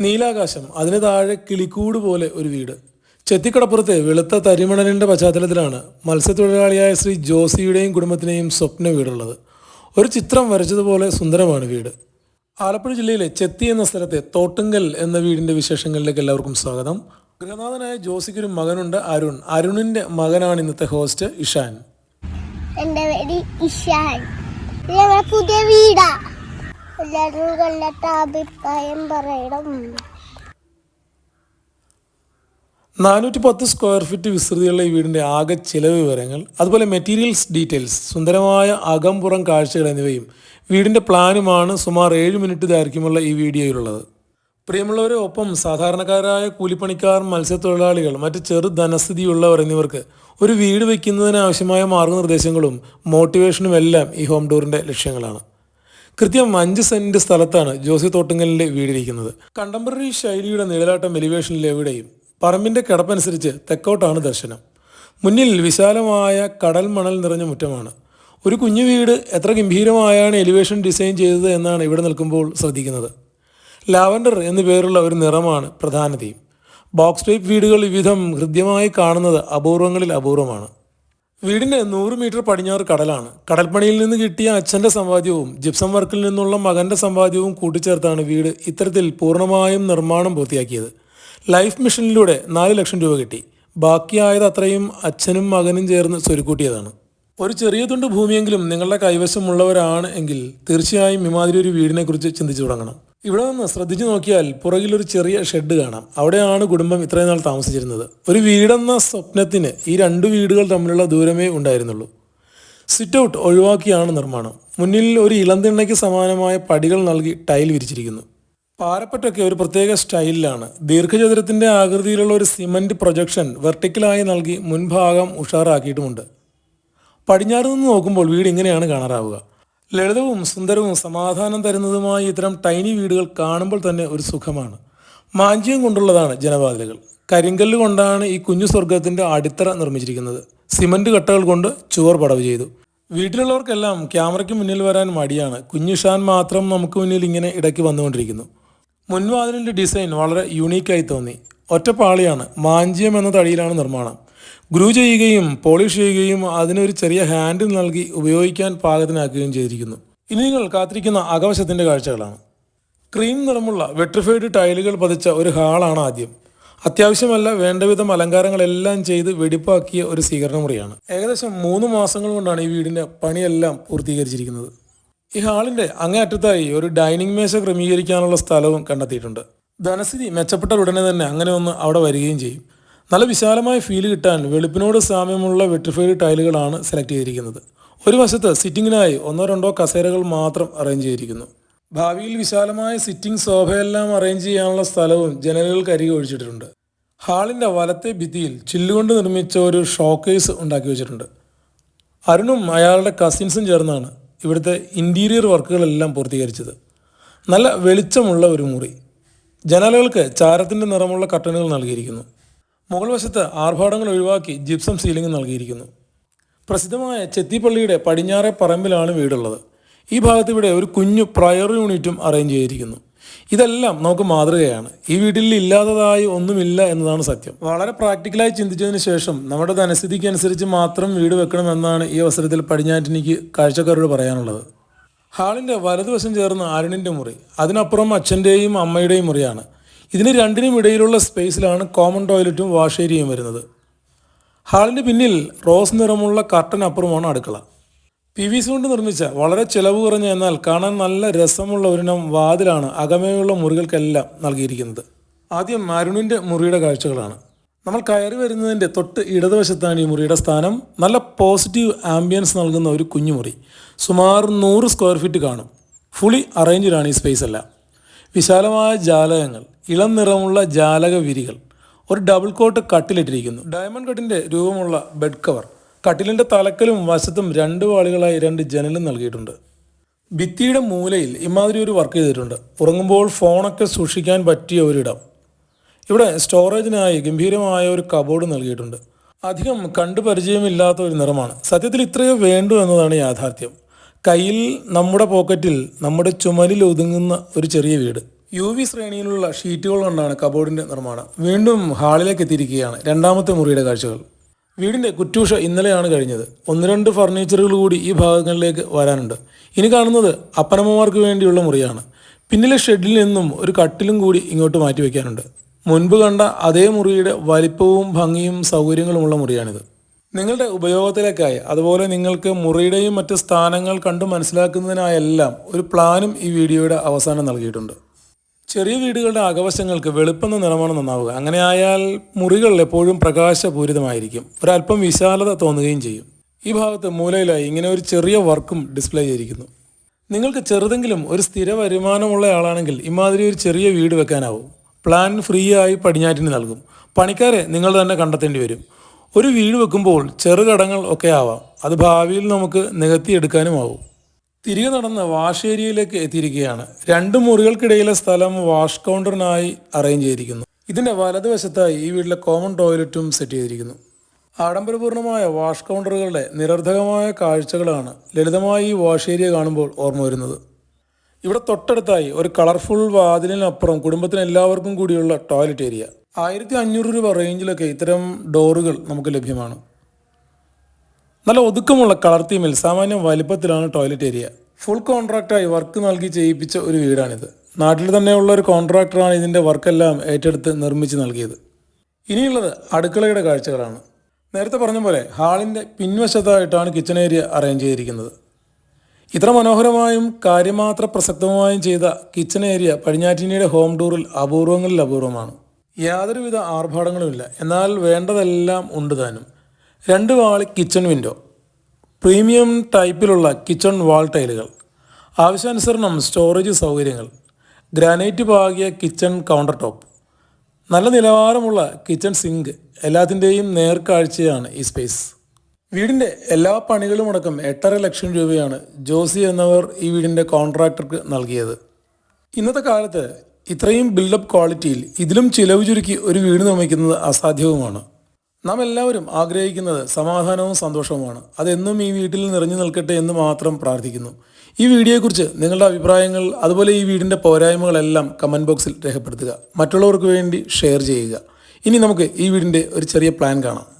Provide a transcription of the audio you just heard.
നീലാകാശം അതിന് താഴെ കിളിക്കൂട് പോലെ ഒരു വീട്. ചെത്തിക്കടപ്പുറത്തെ വെളുത്ത തരിമണലിന്റെ പശ്ചാത്തലത്തിലാണ് മത്സ്യത്തൊഴിലാളിയായ ശ്രീ ജോസിയുടെയും കുടുംബത്തിനെയും സ്വപ്ന വീടുള്ളത്. ഒരു ചിത്രം വരച്ചതുപോലെ സുന്ദരമാണ് വീട്. ആലപ്പുഴ ജില്ലയിലെ ചെത്തി എന്ന സ്ഥലത്തെ തോട്ടുങ്കൽ എന്ന വീടിന്റെ വിശേഷങ്ങളിലേക്ക് എല്ലാവർക്കും സ്വാഗതം. ഗൃഹനാഥനായ ജോസിക്കൊരു മകനുണ്ട് അരുൺ. അരുണിന്റെ മകനാണ് ഇന്നത്തെ ഹോസ്റ്റ് ഇഷാൻ. എന്റെ പേര് ഇഷാൻ. പുതിയ വീടാ. എല്ലാവരും കണ്ടിട്ട് അഭിപ്രായം പറയണം. നാനൂറ്റി പത്ത് സ്ക്വയർ ഫീറ്റ് വിസ്തൃതിയുള്ള ഈ വീടിന്റെ ആകെ ചിലവ് വിവരങ്ങൾ അതുപോലെ മെറ്റീരിയൽസ് ഡീറ്റെയിൽസ് സുന്ദരമായ അകംപുറം കാഴ്ചകൾ എന്നിവയും വീടിന്റെ പ്ലാനുമാണ് സുമാർ ഏഴ് മിനിറ്റ് ദൈർഘ്യമുള്ള ഈ വീഡിയോയിലുള്ളത്. പ്രിയമുള്ളവരെ ഒപ്പം സാധാരണക്കാരായ കൂലിപ്പണിക്കാർ മത്സ്യത്തൊഴിലാളികൾ മറ്റ് ചെറു ധനസ്ഥിതിയുള്ളവർ എന്നിവർക്ക് ഒരു വീട് വയ്ക്കുന്നതിനാവശ്യമായ മാർഗനിർദ്ദേശങ്ങളും മോട്ടിവേഷനും എല്ലാം ഈ ഹോം ടൂറിന്റെ ലക്ഷ്യങ്ങളാണ്. കൃത്യം അഞ്ച് സെന്റ് സ്ഥലത്താണ് ജോസി തോട്ടുങ്ങലിന്റെ വീടിരിക്കുന്നത്. കണ്ടംപററി ശൈലിയുടെ നിഴലാട്ടം എലിവേഷനിൽ എവിടെയും പറമ്പിന്റെ കിടപ്പനുസരിച്ച് തെക്കോട്ടാണ് ദർശനം. മുന്നിൽ വിശാലമായ കടൽ മണൽ നിറഞ്ഞ മുറ്റമാണ്. ഒരു കുഞ്ഞു വീട് എത്ര ഗംഭീരമായാണ് എലിവേഷൻ ഡിസൈൻ ചെയ്തത് എന്നാണ് ഇവിടെ നിൽക്കുമ്പോൾ ശ്രദ്ധിക്കുന്നത്. ലാവൻഡർ എന്നു പേരുള്ള ഒരു നിറമാണ് പ്രധാന തീം. ബോക്സ് ടൈപ്പ് വീടുകൾ വിവിധം ഹൃദ്യമായി കാണുന്നത് അപൂർവങ്ങളിൽ അപൂർവമാണ്. വീടിന്റെ നൂറ് മീറ്റർ പടിഞ്ഞാറ് കടലാണ്. കടൽപ്പണിയിൽ നിന്ന് കിട്ടിയ അച്ഛന്റെ സമ്പാദ്യവും ജിപ്സം വർക്കിൽ നിന്നുള്ള മകന്റെ സമ്പാദ്യവും കൂട്ടിച്ചേർത്താണ് വീട് ഇത്തരത്തിൽ പൂർണമായും നിർമ്മാണം പൂർത്തിയാക്കിയത്. ലൈഫ് മിഷനിലൂടെ നാല് ലക്ഷം രൂപ കിട്ടി. ബാക്കിയായത് അത്രയും അച്ഛനും മകനും ചേർന്ന് സ്വരുക്കൂട്ടിയതാണ്. ഒരു ചെറിയ തുണ്ട് ഭൂമിയെങ്കിലും നിങ്ങളുടെ കൈവശമുള്ളവരാണ് എങ്കിൽ തീർച്ചയായും ഇമാതിരി ഒരു വീടിനെക്കുറിച്ച് ചിന്തിച്ചു തുടങ്ങണം. ഇവിടെ നിന്ന് ശ്രദ്ധിച്ചു നോക്കിയാൽ പുറകിൽ ഒരു ചെറിയ ഷെഡ് കാണാം. അവിടെയാണ് കുടുംബം ഇത്രയും നാൾ താമസിച്ചിരുന്നത്. ഒരു വീടെന്ന സ്വപ്നത്തിന് ഈ രണ്ട് വീടുകൾ തമ്മിലുള്ള ദൂരമേ ഉണ്ടായിരുന്നുള്ളൂ. സിറ്റ് ഔട്ട് ഒഴിവാക്കിയാണ് നിർമ്മാണം. മുന്നിൽ ഒരു ഇളന്തിണ്ണയ്ക്ക് സമാനമായ പടികൾ നൽകി ടൈൽ വിരിച്ചിരിക്കുന്നു. പാരപ്പറ്റൊക്കെ ഒരു പ്രത്യേക സ്റ്റൈലിലാണ്. ദീർഘചതുരത്തിന്റെ ആകൃതിയിലുള്ള ഒരു സിമന്റ് പ്രൊജക്ഷൻ വെർട്ടിക്കലായി നൽകി മുൻഭാഗം ഉഷാറാക്കിയിട്ടുമുണ്ട്. പടിഞ്ഞാറ് നിന്ന് നോക്കുമ്പോൾ വീട് ഇങ്ങനെയാണ് കാണാറാവുക. ലളിതവും സുന്ദരവും സമാധാനം തരുന്നതുമായ ഇത്തരം ടൈനി വീടുകൾ കാണുമ്പോൾ തന്നെ ഒരു സുഖമാണ്. മാഞ്ചിയം കൊണ്ടുള്ളതാണ് ജനവാതിലുകൾ. കരിങ്കല്ല് കൊണ്ടാണ് ഈ കുഞ്ഞു സ്വർഗത്തിന്റെ അടിത്തറ നിർമ്മിച്ചിരിക്കുന്നത്. സിമന്റ് കട്ടകൾ കൊണ്ട് ചുവർ പടവ് ചെയ്തു. വീട്ടിലുള്ളവർക്കെല്ലാം ക്യാമറയ്ക്ക് മുന്നിൽ വരാൻ മടിയാണ്. കുഞ്ഞുഷാൻ മാത്രം നമുക്ക് മുന്നിൽ ഇങ്ങനെ ഇടയ്ക്ക് വന്നുകൊണ്ടിരിക്കുന്നു. മുൻവാതിലിന്റെ ഡിസൈൻ വളരെ യൂണീക്കായി തോന്നി. ഒറ്റപ്പാളിയാണ്. മാഞ്ചിയം എന്ന തടിയിലാണ് നിർമ്മാണം. ഗ്രൂ ചെയ്യുകയും പോളിഷ് ചെയ്യുകയും അതിനൊരു ചെറിയ ഹാൻഡിൽ നൽകി ഉപയോഗിക്കാൻ പാകത്തിനാക്കുകയും ചെയ്തിരിക്കുന്നു. ഇനി നിങ്ങൾ കാത്തിരിക്കുന്ന അകവശത്തിന്റെ കാഴ്ചകളാണ്. ക്രീം നിറമുള്ള വെട്രിഫൈഡ് ടൈലുകൾ പതിച്ച ഒരു ഹാളാണ് ആദ്യം. അത്യാവശ്യമല്ല വേണ്ടവിധം അലങ്കാരങ്ങളെല്ലാം ചെയ്ത് വെടിപ്പാക്കിയ ഒരു സ്വീകരണ മുറിയാണ് ഏകദേശം മൂന്ന് മാസങ്ങൾ കൊണ്ടാണ് ഈ വീടിന്റെ പണിയെല്ലാം പൂർത്തീകരിച്ചിരിക്കുന്നത്. ഈ ഹാളിന്റെ അങ്ങേയറ്റത്തായി ഒരു ഡൈനിങ് മേശ ക്രമീകരിക്കാനുള്ള സ്ഥലവും കണ്ടെത്തിയിട്ടുണ്ട്. ധനസ്ഥിതി മെച്ചപ്പെട്ട ഉടനെ തന്നെ അങ്ങനെ ഒന്ന് അവിടെ വരികയും ചെയ്യും. നല്ല വിശാലമായ ഫീൽ കിട്ടാൻ വെളുപ്പിനോട് സാമ്യമുള്ള വെട്രിഫൈഡ് ടൈലുകളാണ് സെലക്ട് ചെയ്തിരിക്കുന്നത്. ഒരു വശത്ത് സിറ്റിങ്ങിനായി ഒന്നോ രണ്ടോ കസേരകൾ മാത്രം അറേഞ്ച് ചെയ്തിരിക്കുന്നു. ഭാവിയിൽ വിശാലമായ സിറ്റിംഗ് സോഫയെല്ലാം അറേഞ്ച് ചെയ്യാനുള്ള സ്ഥലവും ജനലുകൾക്ക് അരികെ ഒഴിച്ചിട്ടുണ്ട് ഹാളിന്റെ വലത്തെ ഭിത്തിയിൽ ചില്ലുകൊണ്ട് നിർമ്മിച്ച ഒരു ഷോക്കേസ് ഉണ്ടാക്കി വെച്ചിട്ടുണ്ട്. അരുണും അയാളുടെ കസിൻസും ചേർന്നാണ് ഇവിടുത്തെ ഇന്റീരിയർ വർക്കുകളെല്ലാം പൂർത്തീകരിച്ചത്. നല്ല വെളിച്ചമുള്ള ഒരു മുറി. ജനലുകൾക്ക് ചാരത്തിന്റെ നിറമുള്ള കട്ടണുകൾ നൽകിയിരിക്കുന്നു. മുകൾ വശത്ത് ആർഭാടങ്ങൾ ഒഴിവാക്കി ജിപ്സം സീലിംഗ് നൽകിയിരിക്കുന്നു. പ്രസിദ്ധമായ ചെത്തിപ്പള്ളിയുടെ പടിഞ്ഞാറെ പറമ്പിലാണ് വീടുള്ളത്. ഈ ഭാഗത്ത് ഇവിടെ ഒരു കുഞ്ഞു പ്രയർ യൂണിറ്റും അറേഞ്ച് ചെയ്തിരിക്കുന്നു. ഇതെല്ലാം നമുക്ക് മാതൃകയാണ്. ഈ വീട്ടിൽ ഇല്ലാത്തതായി ഒന്നുമില്ല എന്നതാണ് സത്യം. വളരെ പ്രാക്ടിക്കലായി ചിന്തിച്ചതിന് ശേഷം നമ്മുടെ ധനസ്ഥിതിക്ക് അനുസരിച്ച് മാത്രം വീട് വെക്കണമെന്നാണ് ഈ അവസരത്തിൽ പടിഞ്ഞാറ്റിനിക്ക് കാഴ്ചക്കാരോട് പറയാനുള്ളത്. ഹാളിന്റെ വലതുവശം ചേർന്ന് അരുണിന്റെ മുറി അതിനപ്പുറം അച്ഛന്റെയും അമ്മയുടെയും മുറിയാണ്. ഇതിന് രണ്ടിനും ഇടയിലുള്ള സ്പേസിലാണ് കോമൺ ടോയ്ലറ്റും വാഷ് ഏരിയയും വരുന്നത്. ഹാളിന്റെ പിന്നിൽ റോസ് നിറമുള്ള കർട്ടൻ അപ്പുറമാണ് അടുക്കള. പി വി സി കൊണ്ട് നിർമ്മിച്ച വളരെ ചിലവ് കുറഞ്ഞ എന്നാൽ കാണാൻ നല്ല രസമുള്ള ഒരിനം വാതിലാണ് അകമേയുള്ള മുറികൾക്കെല്ലാം നൽകിയിരിക്കുന്നത്. ആദ്യം അരുണിന്റെ മുറിയുടെ കാഴ്ചകളാണ്. നമ്മൾ കയറി വരുന്നതിന്റെ തൊട്ട് ഇടതുവശത്താണ് ഈ മുറിയുടെ സ്ഥാനം. നല്ല പോസിറ്റീവ് ആംബിയൻസ് നൽകുന്ന ഒരു കുഞ്ഞുമുറി. സുമാർ നൂറ് സ്ക്വയർ ഫീറ്റ് കാണും. ഫുള്ളി അറേഞ്ച്ഡാണ് ഈ സ്പേസ് എല്ലാം. വിശാലമായ ജാലകങ്ങൾ ഇളം നിറമുള്ള ജാലക വിരികൾ. ഒരു ഡബിൾ കോട്ട് കട്ടിലിട്ടിരിക്കുന്നു. ഡയമണ്ട് കട്ടിന്റെ രൂപമുള്ള ബെഡ് കവർ കട്ടിലിന്റെ തലക്കലും വശത്തും രണ്ട് വാളുകളായി രണ്ട് ജനലും നൽകിയിട്ടുണ്ട്. ഭിത്തിയുടെ മൂലയിൽ ഇമാതിരി ഒരു വർക്ക് ചെയ്തിട്ടുണ്ട്. ഉറങ്ങുമ്പോൾ ഫോണൊക്കെ സൂക്ഷിക്കാൻ പറ്റിയ ഒരിടം. ഇവിടെ സ്റ്റോറേജിനായി ഗംഭീരമായ ഒരു കബോർഡ് നൽകിയിട്ടുണ്ട്. അധികം കണ്ടു പരിചയമില്ലാത്ത ഒരു നിറമാണ്. സത്യത്തിൽ ഇത്രയോ വേണ്ടു എന്നതാണ് യാഥാർത്ഥ്യം. കയ്യിൽ നമ്മുടെ പോക്കറ്റിൽ നമ്മുടെ ചുമലിൽ ഒതുങ്ങുന്ന ഒരു ചെറിയ വീട്. യു വി ശ്രേണിയിലുള്ള ഷീറ്റുകൾ കൊണ്ടാണ് കബോർഡിന്റെ നിർമ്മാണം. വീണ്ടും ഹാളിലേക്ക് എത്തിയിരിക്കുകയാണ് രണ്ടാമത്തെ മുറിയുടെ കാഴ്ചകൾ. വീടിന്റെ കുറ്റൂഷ ഇന്നലെയാണ് കഴിഞ്ഞത്. ഒന്ന് രണ്ട് ഫർണിച്ചറുകൾ കൂടി ഈ ഭാഗങ്ങളിലേക്ക് വരാനുണ്ട്. ഇനി കാണുന്നത് അപ്പനമ്മമാർക്ക് വേണ്ടിയുള്ള മുറിയാണ്. പിന്നിലെ ഷെഡിൽ നിന്നും ഒരു കട്ടിലും കൂടി ഇങ്ങോട്ട് മാറ്റി വയ്ക്കാനുണ്ട് മുൻപ് കണ്ട അതേ മുറിയുടെ വലിപ്പവും ഭംഗിയും സൗകര്യങ്ങളുമുള്ള മുറിയാണിത്. നിങ്ങളുടെ ഉപയോഗത്തിലേക്കായി. അതുപോലെ നിങ്ങൾക്ക് മുറിയുടെയും മറ്റ് സ്ഥാനങ്ങൾ കണ്ടു മനസ്സിലാക്കുന്നതിനായെല്ലാം ഒരു പ്ലാനും ഈ വീഡിയോയുടെ അവസാനം നൽകിയിട്ടുണ്ട്. ചെറിയ വീടുകളുടെ അകവശങ്ങൾക്ക് വെളുപ്പെന്ന നിറമാണ് നന്നാവുക. അങ്ങനെ ആയാൽ മുറികൾ എപ്പോഴും പ്രകാശപൂരിതമായിരിക്കും. ഒരല്പം വിശാലത തോന്നുകയും ചെയ്യും. ഈ ഭാഗത്ത് മൂലയിലായി ഇങ്ങനെ ഒരു ചെറിയ വർക്കും ഡിസ്പ്ലേ ചെയ്തിരിക്കുന്നു. നിങ്ങൾക്ക് ചെറുതെങ്കിലും ഒരു സ്ഥിര വരുമാനമുള്ള ആളാണെങ്കിൽ ഇമാതിരി ഒരു ചെറിയ വീട് വെക്കാനാവും. പ്ലാൻ ഫ്രീ ആയി പടിഞ്ഞാറ്റിന് നൽകും. പണിക്കാരെ നിങ്ങൾ തന്നെ കണ്ടെത്തേണ്ടി വരും. ഒരു വീട് വെക്കുമ്പോൾ ചെറുകടങ്ങൾ ഒക്കെ ആവാം. അത് ഭാവിയിൽ നമുക്ക് നികത്തിയെടുക്കാനും ആവും. തിരികെ നടന്ന് വാഷ് ഏരിയയിലേക്ക് എത്തിയിരിക്കുകയാണ്. രണ്ട് മുറികൾക്കിടയിലെ സ്ഥലം വാഷ് കൗണ്ടറിനായി അറേഞ്ച് ചെയ്തിരിക്കുന്നു. ഇതിന്റെ വലതുവശത്തായി ഈ വീട്ടിലെ കോമൺ ടോയ്ലറ്റും സെറ്റ് ചെയ്തിരിക്കുന്നു. ആഡംബരപൂർണമായ വാഷ് കൗണ്ടറുകളുടെ നിരർദ്ധകമായ കാഴ്ചകളാണ് ലളിതമായി ഈ വാഷ് ഏരിയ കാണുമ്പോൾ ഓർമ്മ വരുന്നത്. ഇവിടെ തൊട്ടടുത്തായി ഒരു കളർഫുൾ വാതിലിനപ്പുറം കുടുംബത്തിന് എല്ലാവർക്കും കൂടിയുള്ള ടോയ്ലറ്റ് ഏരിയ. ആയിരത്തി അഞ്ഞൂറ് രൂപ റേഞ്ചിലൊക്കെ ഇത്തരം ഡോറുകൾ നമുക്ക് ലഭ്യമാണ്. നല്ല ഒതുക്കമുള്ള കളർ തീമിൽ സാമാന്യം വലിപ്പത്തിലാണ് ടോയ്ലറ്റ് ഏരിയ ഫുൾ കോൺട്രാക്റ്റായി വർക്ക് നൽകി ചെയ്യിപ്പിച്ച ഒരു വീടാണിത്. നാട്ടിൽ തന്നെയുള്ള ഒരു കോൺട്രാക്ടറാണ് ഇതിന്റെ വർക്കെല്ലാം ഏറ്റെടുത്ത് നിർമ്മിച്ച് നൽകിയത്. ഇനിയുള്ളത് അടുക്കളയുടെ കാഴ്ചകളാണ്. നേരത്തെ പറഞ്ഞ പോലെ ഹാളിന്റെ പിൻവശത്തായിട്ടാണ് കിച്ചൺ ഏരിയ അറേഞ്ച് ചെയ്തിരിക്കുന്നത്. ഇത്ര മനോഹരമായും കാര്യമാത്ര പ്രസക്തമായും ചെയ്ത കിച്ചൺ ഏരിയ പടിഞ്ഞാറ്റിനിയുടെ ഹോം ടൂറിൽ അപൂർവങ്ങളിൽ അപൂർവമാണ്. യാതൊരുവിധ ആർഭാടങ്ങളുമില്ല. എന്നാൽ വേണ്ടതെല്ലാം ഉണ്ട് താനും. രണ്ട് വാൾ കിച്ചൺ വിൻഡോ പ്രീമിയം ടൈപ്പിലുള്ള കിച്ചൺ വാൾ ടൈലുകൾ. ആവശ്യാനുസരണം സ്റ്റോറേജ് സൗകര്യങ്ങൾ. ഗ്രാനൈറ്റ് പാകിയ കിച്ചൺ കൗണ്ടർ ടോപ്പ് നല്ല നിലവാരമുള്ള കിച്ചൺ സിങ്ക് എല്ലാത്തിന്റെയും നേർക്കാഴ്ചയാണ് ഈ സ്പേസ് വീടിന്റെ എല്ലാ പണികളും അടക്കം എട്ടര ലക്ഷം രൂപയാണ് ജോസി എന്നവർ ഈ വീടിന്റെ കോൺട്രാക്ടർക്ക് നൽകിയത്. ഇന്നത്തെ കാലത്ത് ഇത്രയും ബിൽഡപ്പ് ക്വാളിറ്റിയിൽ ഇതിലും ചിലവ് ചുരുക്കി ഒരു വീട് നിർമ്മിക്കുന്നത് അസാധ്യവുമാണ്. നാം എല്ലാവരും ആഗ്രഹിക്കുന്നത് സമാധാനവും സന്തോഷവുമാണ്. അതെന്നും ഈ വീട്ടിൽ നിറഞ്ഞു നിൽക്കട്ടെ എന്ന് മാത്രം പ്രാർത്ഥിക്കുന്നു. ഈ വീഡിയോയെക്കുറിച്ച് നിങ്ങളുടെ അഭിപ്രായങ്ങൾ അതുപോലെ ഈ വീടിന്റെ പോരായ്മകളെല്ലാം കമന്റ് ബോക്സിൽ രേഖപ്പെടുത്തുക. മറ്റുള്ളവർക്ക് വേണ്ടി ഷെയർ ചെയ്യുക. ഇനി നമുക്ക് ഈ വീടിന്റെ ഒരു ചെറിയ പ്ലാൻ കാണാം.